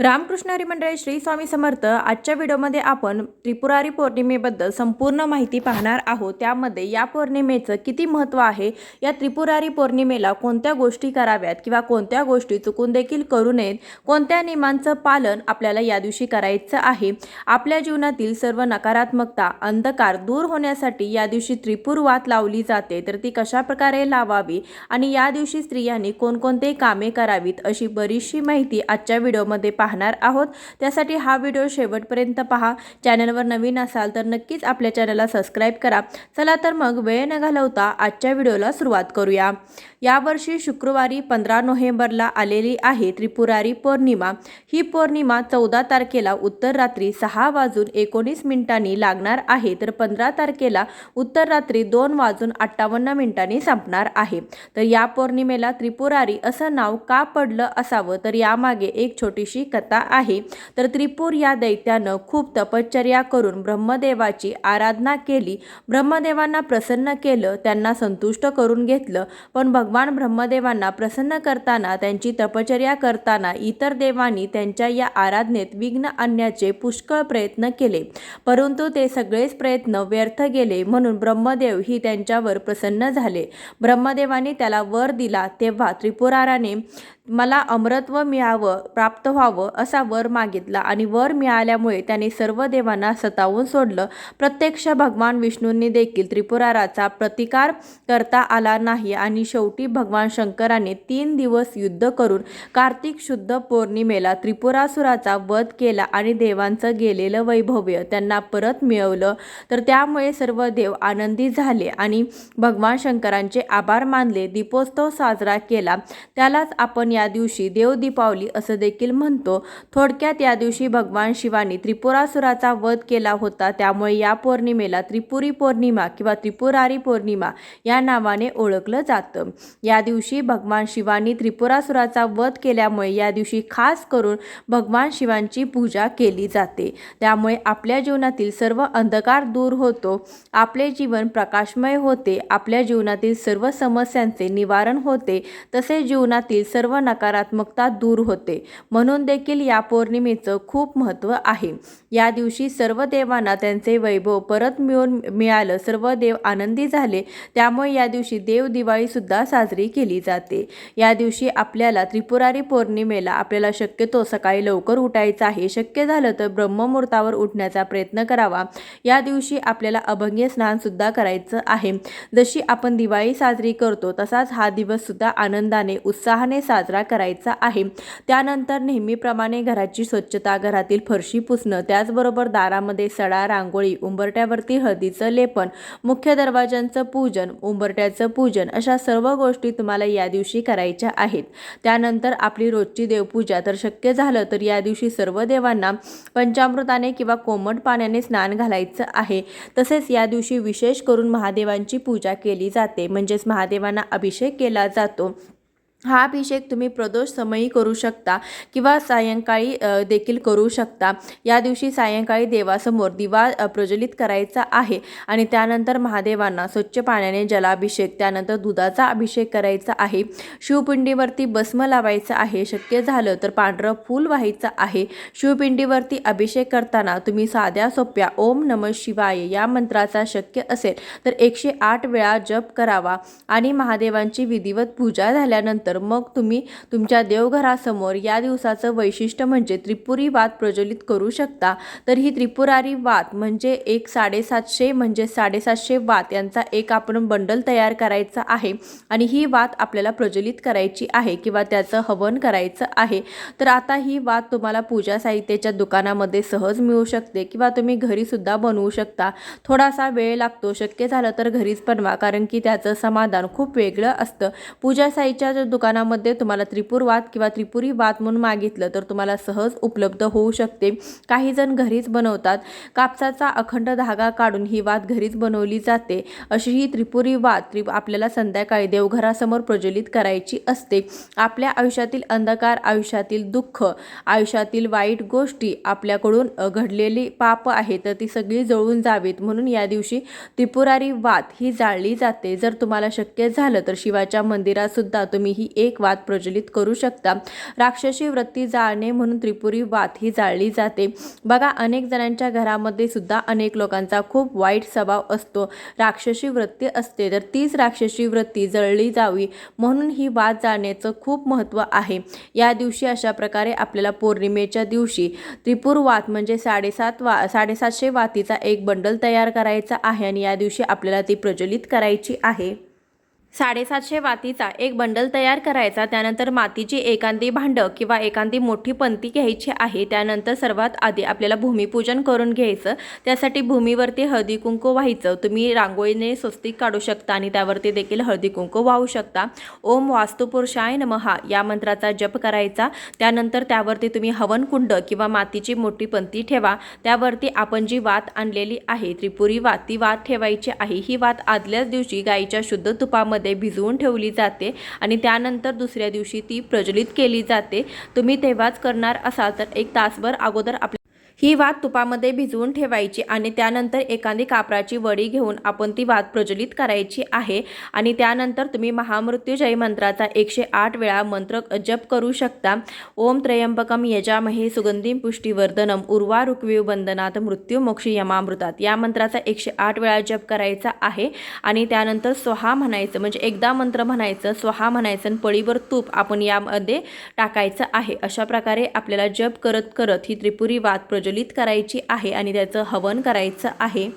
रामकृष्ण हरी मंडळी श्री स्वामी समर्थ आजच्या व्हिडिओमध्ये आपण त्रिपुरारी पौर्णिमेबद्दल संपूर्ण माहिती पाहणार आहोत. त्यामध्ये या पौर्णिमेचं किती महत्त्व आहे? या त्रिपुरारी पौर्णिमेला कोणत्या गोष्टी कराव्यात किंवा कोणत्या गोष्टी चुकून देखील करू नयेत? कोणत्या नियमांचं पालन आपल्याला या दिवशी करायचं आहे? आपल्या जीवनातील सर्व नकारात्मकता अंधकार दूर होण्यासाठी या दिवशी त्रिपुरवात लावली जाते. तर ती कशा प्रकारे लावावी आणि या दिवशी स्त्रियांनी कोणकोणते कामे करावीत अशी बरीचशी माहिती आजच्या व्हिडिओमध्ये पाहणार आहोत. त्यासाठी हा व्हिडिओ शेवटपर्यंत पहा. चॅनलवर नवीन असाल तर नक्कीच आपल्या चॅनलला सबस्क्राईब करा. चला तर मग वेळ न घालवता आजच्या व्हिडिओला सुरुवात करूया. यावर्षी शुक्रवारी पंधरा नोव्हेंबरला आलेली आहे त्रिपुरारी पौर्णिमा. ही पौर्णिमा चौदा तारखेला उत्तर रात्री सहा वाजून एकोणीस मिनिटांनी लागणार आहे. तर पंधरा तारखेला उत्तर रात्री दोन वाजून अठ्ठावन्न मिनिटांनी संपणार आहे. तर या पौर्णिमेला त्रिपुरारी असं नाव का पडलं असावं? तर यामागे एक छोटीशी कथा आहे. तर त्रिपूर या दैत्यानं खूप तपश्चर्या करून ब्रह्मदेवाची आराधना केली. ब्रह्मदेवांना प्रसन्न केलं त्यांना संतुष्ट करून घेतलं. पण भगवान ब्रह्मदेवांना प्रसन्न करताना त्यांची तपश्चर्या करताना इतर देवांनी त्यांच्या या आराधनेत विघ्न आणण्याचे पुष्कळ प्रयत्न केले. परंतु ते सगळेच प्रयत्न व्यर्थ गेले म्हणून ब्रह्मदेव ही त्यांच्यावर प्रसन्न झाले. ब्रह्मदेवाने त्याला वर दिला तेव्हा त्रिपुराराने मला अमरत्व मिळावं प्राप्त व्हावं असा वर मागितला आणि वर मिळाल्यामुळे त्याने सर्व देवांना सतावून सोडलं. प्रत्यक्ष भगवान विष्णूंनी देखील त्रिपुराराचा प्रतिकार करता आला नाही आणि शेवटी भगवान शंकराने तीन दिवस युद्ध करून कार्तिक शुद्ध पौर्णिमेला त्रिपुरासुराचा वध केला आणि देवांचं गेलेलं वैभव्य त्यांना परत मिळवलं. तर त्यामुळे सर्व देव आनंदी झाले आणि भगवान शंकरांचे आभार मानले. दीपोत्सव साजरा केला. त्यालाच आपण या दिवशी देव दीपावली असं देखील म्हणतो. थोडक्यात या दिवशी भगवान शिवानी त्रिपुरासुराचा वध केला होता. त्यामुळे या पौर्णिमेला त्रिपुरी पौर्णिमा किंवा त्रिपुरारी पौर्णिमा या नावाने ओळखलं जातं. या दिवशी भगवान शिवानी त्रिपुरासुराचा वध केल्यामुळे या दिवशी खास करून भगवान शिवांची पूजा केली जाते. त्यामुळे आपल्या जीवनातील सर्व अंधकार दूर होतो. आपले जीवन प्रकाशमय होते. आपल्या जीवनातील सर्व समस्यांचे निवारण होते. तसे जीवनातील सर्व नकारात्मकता दूर होते. म्हणून देखील या पौर्णिमेचं खूप महत्त्व आहे. या दिवशी सर्व देवांना त्यांचे वैभव परत मिळून मिळालं. सर्व देव आनंदी झाले. त्यामुळे या दिवशी देव दिवाळीसुद्धा साजरी साजरी केली जाते. या दिवशी आपल्याला त्रिपुरारी पौर्णिमेला आपल्याला शक्यतो सकाळी लवकर उठायचं आहे. शक्य झालं तर ब्रह्ममुहूर्तावर उठण्याचा प्रयत्न करावा. या दिवशी आपल्याला अभंग्य स्नानसुद्धा करायचं आहे. जशी आपण दिवाळी साजरी करतो तसाच हा दिवससुद्धा आनंदाने उत्साहाने साजरा करायचा आहे. त्यानंतर नेहमीप्रमाणे घराची स्वच्छता घरातील फरशी पुसणं त्याचबरोबर दारामध्ये सडा रांगोळी उंबरट्यावरती हळदीचं लेपन मुख्य दरवाजांचं पूजन उंबरट्याचं पूजन अशा सर्व गोष्टी गोष्टी तुम्हाला या दिवशी करायच्या आहेत. त्यानंतर आपली रोजची देवपूजा. तर शक्य झालं तर या दिवशी सर्व देवांना पंचामृताने किंवा कोमट पाण्याने स्नान घालायचं आहे. तसेच या दिवशी विशेष करून महादेवांची पूजा केली जाते. म्हणजेच महादेवांना अभिषेक केला जातो. हा अभिषेक तुम्ही प्रदोष समयी करू शकता किंवा सायंकाळी देखील करू शकता. या दिवशी सायंकाळी देवासमोर दिवा प्रज्वलित करायचा आहे आणि त्यानंतर महादेवांना स्वच्छ पाण्याने जलाभिषेक त्यानंतर दुधाचा अभिषेक करायचा आहे. शिवपिंडीवरती भस्म लावायचं आहे. शक्य झालं तर पांढरं फूल व्हायचं आहे. शिवपिंडीवरती अभिषेक करताना तुम्ही साध्या सोप्या ओम नम शिवाय या मंत्राचा शक्य असेल तर एकशे आठ वेळा जप करावा आणि महादेवांची विधिवत पूजा झाल्यानंतर तर मग तुम्ही तुमच्या देवघरासमोर या दिवसाचं वैशिष्ट्य म्हणजे त्रिपुरी वात प्रज्वलित करू शकता. तर ही त्रिपुरारी वात म्हणजे एक साडेसातशे म्हणजे साडेसातशे वात यांचा एक आपण बंडल तयार करायचा आहे आणि ही वात आपल्याला प्रज्वलित करायची आहे किंवा त्याचं हवन करायचं आहे. तर आता ही वात तुम्हाला पूजा साहित्याच्या दुकानामध्ये सहज मिळू शकते किंवा तुम्ही घरीसुद्धा बनवू शकता. थोडासा वेळ लागतो शक्य झालं तर घरीच बनवा कारण की त्याचं समाधान खूप वेगळं असतं. पूजा साहित्याच्या दुकानामध्ये तुम्हाला त्रिपुर वात किंवा त्रिपुरी वात म्हणून मागितलं तर तुम्हाला सहज उपलब्ध होऊ शकते. काही जण घरीच बनवतात. कापसाचा अखंड धागा काढून ही वात घरीच बनवली जाते. अशी ही त्रिपुरी वात त्रि आपल्याला संध्याकाळी देवघरासमोर प्रज्वलित करायची असते. आपल्या आयुष्यातील अंधकार आयुष्यातील दुःख आयुष्यातील वाईट गोष्टी आपल्याकडून घडलेली पाप आहे तर ती सगळी जळून जावीत. म्हणून या दिवशी त्रिपुरारी वात ही जाळली जाते. जर तुम्हाला शक्य झालं तर शिवाच्या मंदिरात सुद्धा तुम्ही ही एक वाद प्रज्वलित करू शकता. राक्षसी वृत्ती जाळणे म्हणून त्रिपुरी वात ही जाळली जाते. बघा अनेक जणांच्या घरामध्ये सुद्धा अनेक लोकांचा खूप वाईट स्वभाव असतो. राक्षसी वृत्ती असते तर तीच राक्षसी वृत्ती जळली जावी म्हणून ही वाद जाळण्याचं खूप महत्त्व आहे. या दिवशी अशा प्रकारे आपल्याला पौर्णिमेच्या दिवशी त्रिपुर वात म्हणजे साडेसात वा साडेसातशे वातीचा एक बंडल तयार करायचा आहे आणि या दिवशी आपल्याला ती प्रज्वलित करायची आहे. साडेसातशे वातीचा एक बंडल तयार करायचा त्यानंतर मातीची एकांदी भांडं किंवा एकांदी मोठी पंती घ्यायची आहे त्यानंतर सर्वात आधी आपल्याला भूमिपूजन करून घ्यायचं. त्यासाठी भूमीवरती हळदी कुंकू व्हायचं. तुम्ही रांगोळीने स्वस्तिक काढू शकता आणि त्यावरती देखील हळदी कुंकू वाहू शकता. ओम वास्तुपुरुषाय नमहा या मंत्राचा जप करायचा. त्यानंतर त्यावरती तुम्ही हवनकुंड किंवा मातीची मोठी पंती ठेवा. त्यावरती आपण जी वात आणलेली आहे त्रिपुरी वात ती वात ठेवायची आहे. ही वात आदल्याच दिवशी गाईच्या शुद्ध तुपामध्ये पाण्यामध्ये भिजवून ठेवली जाते आणि त्यानंतर दुसऱ्या दिवशी ती प्रज्वलित केली जाते. तुम्ही तेव्हाच करणार असाल तर एक तासभर अगोदर आपल्या ही वात तुपामध्ये भिजवून ठेवायची आणि त्यानंतर एखादी कापराची वडी घेऊन आपण ती वात प्रज्वलित करायची आहे. आणि त्यानंतर तुम्ही महामृत्युजय मंत्राचा एकशे आठ वेळा मंत्र जप करू शकता. ओम त्रयंबकम यजामहे सुगंधी पुष्टीवर्धनम उर्वा रुक्वीव वंदनात मृत्यू मोक्षी यमामृतात. या मंत्राचा एकशे आठ वेळा जप करायचा आहे. आणि त्यानंतर स्वहा म्हणायचं म्हणजे एकदा मंत्र म्हणायचं स्वहा म्हणायचं आणि पळीवर तूप आपण यामध्ये टाकायचं आहे. अशा प्रकारे आपल्याला जप करत करत ही त्रिपुरी वात प्रज्वलित प्रज्वलित करायची आहे आणि त्याचं हवन करायचं आहे.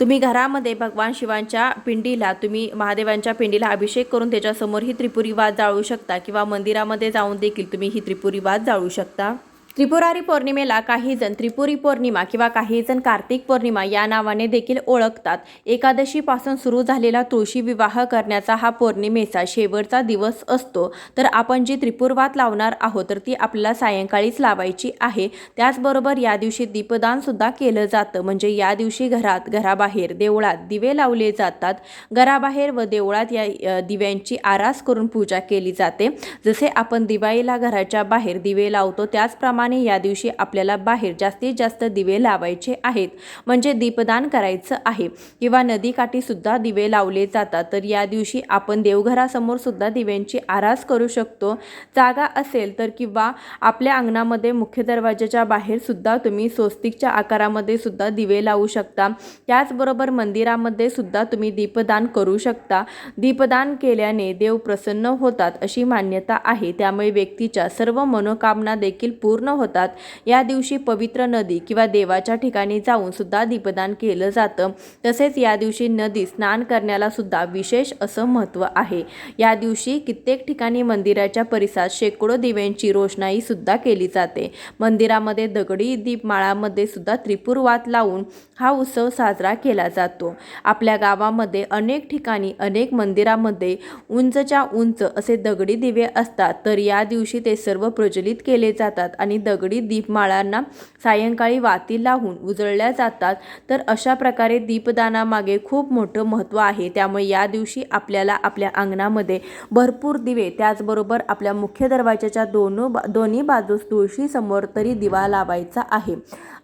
तुम्ही घरामध्ये भगवान शिवांच्या पिंडीला तुम्ही महादेवांच्या पिंडीला अभिषेक करून त्याच्यासमोर ही त्रिपुरी वाद जाळू शकता किंवा मंदिरामध्ये जाऊन देखील तुम्ही ही त्रिपुरी वाद जाळू शकता. त्रिपुरारी पौर्णिमेला काही जण त्रिपुरी पौर्णिमा किंवा काही जण कार्तिक पौर्णिमा या नावाने देखील ओळखतात. एकादशीपासून सुरू झालेला तुळशी विवाह करण्याचा हा पौर्णिमेचा शेवटचा दिवस असतो. तर आपण जी त्रिपुरवात लावणार आहोत तर ती आपल्याला सायंकाळीच लावायची आहे. त्याचबरोबर या दिवशी दीपदानसुद्धा केलं जातं. म्हणजे या दिवशी घरात घराबाहेर देवळात दिवे लावले जातात. घराबाहेर व देवळात या दिव्यांची आरास करून पूजा केली जाते. जसे आपण दिवाळीला घराच्या बाहेर दिवे लावतो त्याचप्रमाणे प्रमाणे या दिवशी आपल्याला बाहेर जास्तीत जास्त दिवे लावायचे आहेत. म्हणजे दीपदान करायचं आहे. किंवा नदीकाठी सुद्धा दिवे लावले जातात. तर या दिवशी आपण देवघरासमोर सुद्धा दिव्यांची आरास करू शकतो. जागा असेल तर किंवा आपल्या अंगणामध्ये मुख्य दरवाजाच्या बाहेर सुद्धा तुम्ही स्वस्तिकच्या आकारामध्ये सुद्धा दिवे लावू शकता. त्याचबरोबर मंदिरामध्ये सुद्धा तुम्ही दीपदान करू शकता. दीपदान केल्याने देव प्रसन्न होतात अशी मान्यता आहे. त्यामुळे व्यक्तीच्या सर्व मनोकामना देखील पूर्ण होतात. या दिवशी पवित्र नदी किंवा देवाच्या ठिकाणी जाऊन सुद्धा दीपदान केलं जातं. तसेच या दिवशी नदी स्नान करण्याला सुद्धा विशेष असं महत्त्व आहे. या दिवशी कित्येक ठिकाणी मंदिराच्या परिसरात शेकडो दिव्यांची रोषणाई सुद्धा केली जाते. मंदिरामध्ये दगडी दीपमाळामध्ये सुद्धा त्रिपुरवात लावून हा उत्सव साजरा केला जातो. आपल्या गावामध्ये अनेक ठिकाणी अनेक मंदिरामध्ये उंचच्या उंच असे दगडी दिवे असतात तर या दिवशी ते सर्व प्रज्वलित केले जातात आणि दगडी दीपमाळांना सायंकाळी वाती लावून उजळल्या जातात. तर अशा प्रकारे दीपदानामागे खूप मोठं महत्त्व आहे. त्यामुळे या दिवशी आपल्याला आपल्या अंगणामध्ये भरपूर दिवे त्याचबरोबर आपल्या मुख्य दरवाजाच्या बा, दोन्ही बाजूस तुळशीसमोर तरी दिवा लावायचा आहे.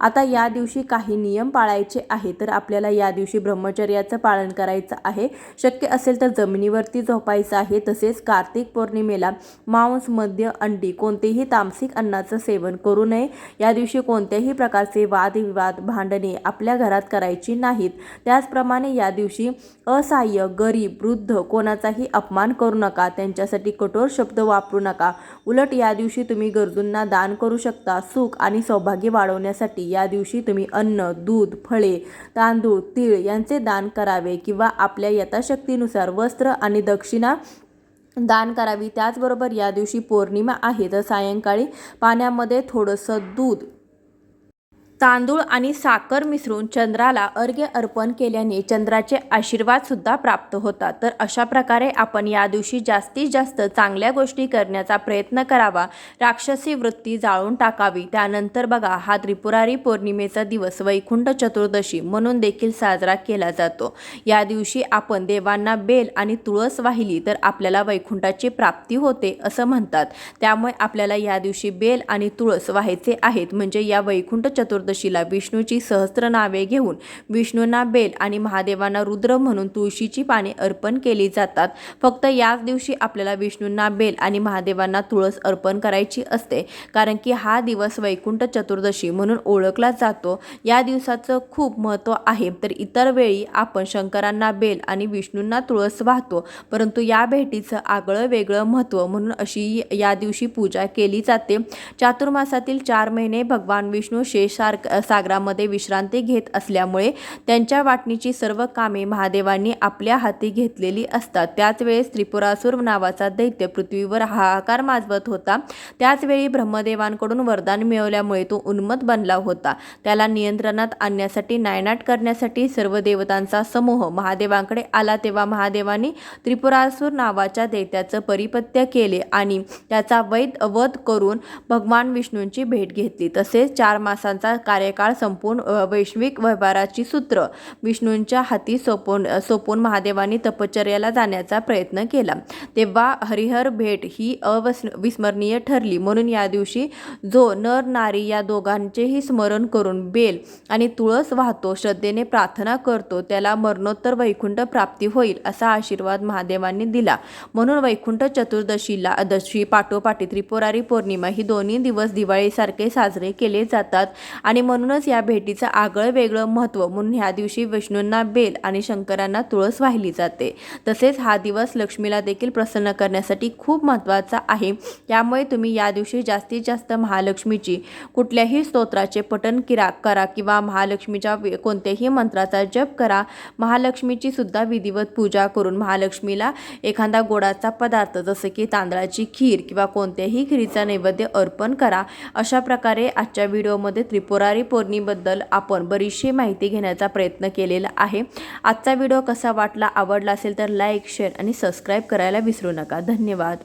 आता या दिवशी काही नियम पाळायचे आहे तर आपल्याला या दिवशी ब्रह्मचर्याचं पालन करायचं आहे. शक्य असेल तर जमिनीवरती झोपायचं आहे. तसेच कार्तिक पौर्णिमेला मांस मद्य अंडी कोणतेही तामसिक अन्नाचं सेवन करू नये. या दिवशी कोणत्याही प्रकारचे वादविवाद भांडणे आपल्या घरात करायची नाहीत. त्याचप्रमाणे या दिवशी असहाय्य गरीब वृद्ध कोणाचाही अपमान करू नका. त्यांच्यासाठी कठोर शब्द वापरू नका. उलट या दिवशी तुम्ही गरजूंना दान करू शकता. सुख आणि सौभाग्य वाढवण्यासाठी या दिवशी तुम्ही अन्न दूध फळे तांदूळ तीळ यांचे दान करावे किंवा आपल्या यथाशक्तीनुसार वस्त्र आणि दक्षिणा दान करावी. त्याचबरोबर या दिवशी पौर्णिमा आहे. तर सायंकाळी पाण्यामध्ये थोडंसं दूध तांदूळ आणि साखर मिसळून चंद्राला अर्घ्य अर्पण केल्याने चंद्राचे आशीर्वादसुद्धा प्राप्त होतात. तर अशा प्रकारे आपण या दिवशी जास्तीत जास्त चांगल्या गोष्टी करण्याचा प्रयत्न करावा. राक्षसी वृत्ती जाळून टाकावी. त्यानंतर बघा हा त्रिपुरारी पौर्णिमेचा दिवस वैकुंठ चतुर्दशी म्हणून देखील साजरा केला जातो. या दिवशी आपण देवांना बेल आणि तुळस वाहिली तर आपल्याला वैकुंठाची प्राप्ती होते असं म्हणतात. त्यामुळे आपल्याला या दिवशी बेल आणि तुळस व्हायचे आहेत. म्हणजे या वैकुंठ चतुर्दशी चतुर्दशीला विष्णूची सहस्त्र नावे घेऊन विष्णूंना बेल आणि महादेवांना रुद्र म्हणून तुळशीची पाने अर्पण केली जातात. फक्त याच दिवशी आपल्याला विष्णूंना बेल आणि महादेवांना तुळस अर्पण करायची असते. कारण की हा दिवस वैकुंठ चतुर्दशी म्हणून ओळखला जातो. या दिवसाचं खूप महत्त्व आहे. तर इतर वेळी आपण शंकरांना बेल आणि विष्णूंना तुळस वाहतो. परंतु या भेटीचं आगळं वेगळं महत्त्व म्हणून अशी या दिवशी पूजा केली जाते. चातुर्मासातील चार महिने भगवान विष्णू शेष सागरामध्ये विश्रांती घेत असल्यामुळे त्यांच्या वाटणीची सर्व कामे महादेवांनी आपल्या हाती घेतलेली असतात. त्याच वेळेस त्रिपुरासूर नावाचा दैत्य पृथ्वीवर हाहाकार माजवत होता. त्याचवेळी ब्रह्मदेवांकडून वरदान मिळवल्यामुळे तो उन्मत बनला होता. त्याला नियंत्रणात आणण्यासाठी नायनाट करण्यासाठी सर्व देवतांचा समूह महादेवांकडे आला तेव्हा महादेवांनी त्रिपुरासूर नावाच्या दैत्याचं परिपत्य केले आणि त्याचा वैध वध करून भगवान विष्णूंची भेट घेतली. तसेच चार मासांचा कार्यकाळ संपून वैश्विक व्यवहाराची सूत्र. विष्णूंच्या हाती सोपवून सोपवून महादेवांनी तपश्चर्याला जाण्याचा प्रयत्न केला. तेव्हा हरिहर भेट ही अविस्मरणीय ठरली. म्हणून या दिवशी जो नर नारी या दोघांचेही स्मरण करून बेल आणि तुळस वाहतो श्रद्धेने प्रार्थना करतो त्याला मरणोत्तर वैकुंठ प्राप्ती होईल असा आशीर्वाद महादेवांनी दिला. म्हणून वैकुंठ चतुर्दशीला दशी पाठोपाठी त्रिपुरारी पौर्णिमा ही दोन्ही दिवस दिवाळीसारखे साजरे केले जातात. आणि म्हणूनच या भेटीचं आगळं वेगळं महत्त्व म्हणून ह्या दिवशी विष्णूंना बेल आणि शंकरांना तुळस वाहिली जाते. तसेच हा दिवस लक्ष्मीला देखील प्रसन्न करण्यासाठी खूप महत्त्वाचा आहे. त्यामुळे तुम्ही या दिवशी जास्तीत जास्त महालक्ष्मीची कुठल्याही स्तोत्राचे पठण किरा करा किंवा महालक्ष्मीच्या कोणत्याही मंत्राचा जप करा. महालक्ष्मीची सुद्धा विधिवत पूजा करून महालक्ष्मीला एखादा गोडाचा पदार्थ जसं की तांदळाची खीर किंवा कोणत्याही खीरीचा नैवेद्य अर्पण करा. अशा प्रकारे आजच्या व्हिडिओमध्ये त्रिपुरारी पौर्णिमेबद्दल आपण बरीचशी माहिती घेण्याचा प्रयत्न केलेला आहे. आजचा व्हिडिओ कसा वाटला आवडला असेल तर लाईक शेअर आणि सबस्क्राईब करायला विसरू नका. धन्यवाद.